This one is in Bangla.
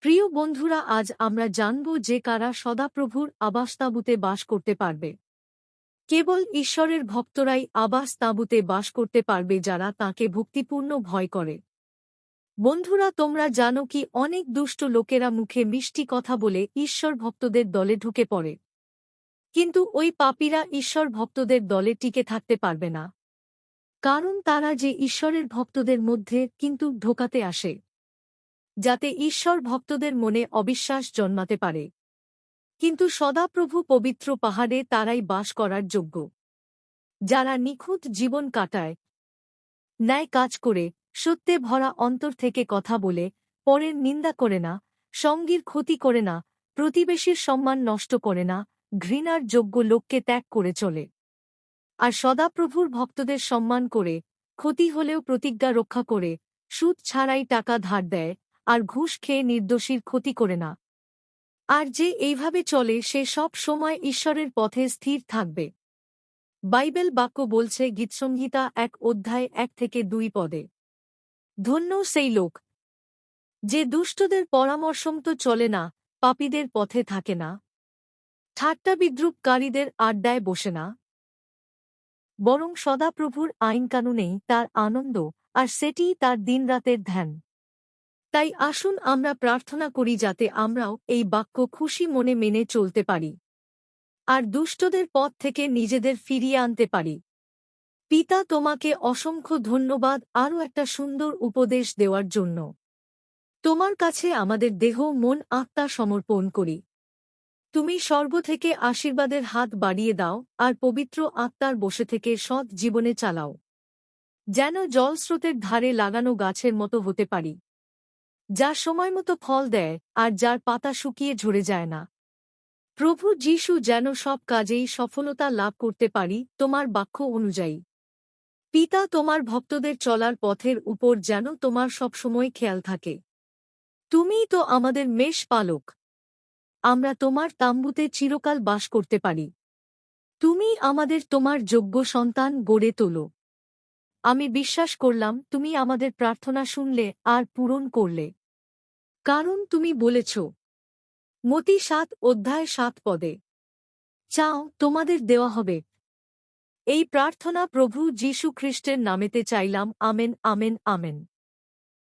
প্রিয় বন্ধুরা, আজ আমরা জানব যে কারা সদাপ্রভুর আবাস তাঁবুতে বাস করতে পারবে। কেবল ঈশ্বরের ভক্তরাই আবাস তাঁবুতে বাস করতে পারবে যারা তাকে ভক্তিপূর্ণ ভয় করে। বন্ধুরা, তোমরা জানো কি অনেক দুষ্ট লোকেরা মুখে মিষ্টি কথা বলে ঈশ্বর ভক্তদের দলে ঢুকে পড়ে। কিন্তু ওই পাপীরা ঈশ্বর ভক্তদের দলে টিকে থাকতে পারবে না। কারণ তারা যে ঈশ্বরের ভক্তদের মধ্যে কিন্তু ঢোকাতে আসে। যাতে ঈশ্বর ভক্তদের মনে অবিশ্বাস জন্মাতে পারে। কিন্তু সদাপ্রভু পবিত্র পাহাড়ে তারাই বাস করার যোগ্য। যারা নিখুঁত জীবন কাটায়, ন্যায় কাজ করে, সত্যে ভরা অন্তর থেকে কথা বলে, পরের নিন্দা করে না, সঙ্গীর ক্ষতি করে না, প্রতিবেশীর সম্মান নষ্ট করে না, ঘৃণার যোগ্য লোককে ত্যাগ করে চলে। আর সদাপ্রভুর ভক্তদের সম্মান করে, ক্ষতি হলেও প্রতিজ্ঞা রক্ষা করে, সুদ ছাড়াই টাকা ধার দেয় আর ঘুষ খেয়ে নির্দোষীর ক্ষতি করে না। আর যে এইভাবে চলে, সে সব সময় ঈশ্বরের পথে স্থির থাকবে। বাইবেল বাক্য বলছে, গীতসংহিতা এক অধ্যায় এক থেকে দুই পদে। ধন্য সেই লোক, যে দুষ্টদের পরামর্শম তো চলে না, পাপীদের পথে থাকে না। ঠাট্টা বিদ্রুপকারীদের আড্ডায় বসে না। বরং সদাপ্রভুর আইনকানুনেই তার আনন্দ, আর সেটিই তার দিনরাতের ধ্যান। তাই আসুন আমরা প্রার্থনা করি যাতে আমরাও এই বাক্য খুশি মনে মেনে চলতে পারি। আর দুষ্টদের পথ থেকে নিজেদের ফিরিয়ে আনতে পারি। পিতা তোমাকে অসংখ্য ধন্যবাদ আরও একটা সুন্দর উপদেশ দেওয়ার জন্য। তোমার কাছে আমাদের দেহ, মন, আত্মা সমর্পণ করি। তুমি স্বর্গ থেকে আশীর্বাদের হাত বাড়িয়ে দাও আর পবিত্র আত্মার বসে থেকে সৎ জীবনে চালাও। যেন জলস্রোতের ধারে লাগানো গাছের মতো হতে পারি। যা সময়মতো ফল দেয় আর যার পাতা শুকিয়ে ঝরে যায় না। প্রভু যীশু যেন সব কাজেই সফলতা লাভ করতে পারি তোমার বাক্য অনুযায়ী। পিতা তোমার ভক্তদের চলার পথের উপর যেন তোমার সবসময় খেয়াল থাকে। তুমিই তো আমাদের মেষ পালক। আমরা তোমার তাম্বুতে চিরকাল বাস করতে পারি। তুমি আমাদের তোমার যোগ্য সন্তান গড়ে তোলো। আমি বিশ্বাস করলাম, তুমি আমাদের প্রার্থনা শুনলে আর পূরণ করলে। কারণ তুমি বলেছ। মতি সাত অধ্যায় সাত পদে। চাও, তোমাদের দেওয়া হবে। এই প্রার্থনা প্রভু যীশু খ্রিস্টের নামেতে চাইলাম, আমেন আমেন আমেন।